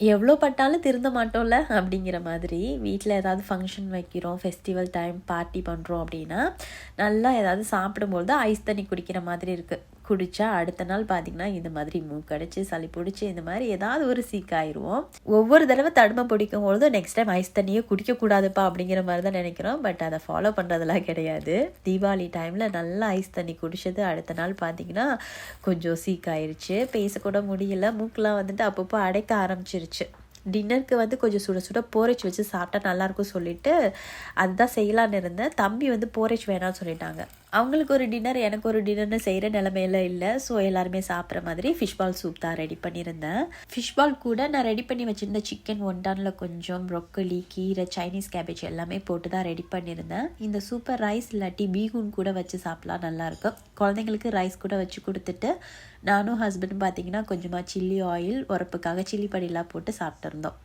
எவ்வளோ பட்டாலும் திருந்த மாட்டோம்ல அப்படிங்கிற மாதிரி வீட்டில் ஏதாவது ஃபங்க்ஷன் வைக்கிறோம் ஃபெஸ்டிவல் டைம் பார்ட்டி பண்ணுறோம் அப்படின்னா நல்லா ஏதாவது சாப்பிடும்போது ஐஸ் தண்ணி குடிக்கிற மாதிரி இருக்குது குடித்தா அடுத்த நாள் பார்த்திங்கன்னா இந்த மாதிரி மூக்கடைச்சி சளி பிடிச்சி இந்த மாதிரி ஏதாவது ஒரு சீக்காயிருவோம் ஒவ்வொரு தடவை தடுமை பிடிக்கும் பொழுது நெக்ஸ்ட் டைம் ஐஸ் தண்ணியே குடிக்கக்கூடாதுப்பா அப்படிங்கிற மாதிரி தான் நினைக்கிறோம். பட் அதை ஃபாலோ பண்ணுறதெல்லாம் கிடையாது. தீபாவளி டைமில் நல்லா ஐஸ் தண்ணி குடிச்சது அடுத்த நாள் பார்த்திங்கன்னா கொஞ்சம் சீக்காயிருச்சு பேசக்கூட முடியல. மூக்கெலாம் வந்துட்டு அப்பப்போ அடைக்க ஆரம்பிச்சிருச்சு. டின்னருக்கு வந்து கொஞ்சம் சுட சுட போரேஜ் வச்சு சாப்பிட்டா நல்லாயிருக்கும் சொல்லிட்டு அதுதான் செய்யலான்னு இருந்தேன். தம்பி வந்து போரேஜ் வேணாம்னு சொல்லிட்டாங்க. அவங்களுக்கு ஒரு டின்னர் எனக்கு ஒரு டின்னர்னு செய்கிற நிலமையில இல்லை. ஸோ எல்லாருமே சாப்பிட்ற மாதிரி ஃபிஷ் பால் சூப் தான் ரெடி பண்ணியிருந்தேன். ஃபிஷ் பால் கூட நான் ரெடி பண்ணி வச்சுருந்த சிக்கன் ஒன்டானில் கொஞ்சம் ப்ரொக்கலி கீரை சைனீஸ் கேபேஜ் எல்லாமே போட்டு தான் ரெடி பண்ணியிருந்தேன். இந்த சூப்பர் ரைஸ் இல்லாட்டி பீகூன் கூட வச்சு சாப்பிட்லாம் நல்லாயிருக்கும் குழந்தைங்களுக்கு ரைஸ் கூட வச்சு கொடுத்துட்டு நானும் ஹஸ்பண்டும் பார்த்தீங்கன்னா கொஞ்சமாக சில்லி ஆயில் உரப்புக்காக சில்லி படிலாம் போட்டு சாப்பிட்டுருந்தோம்.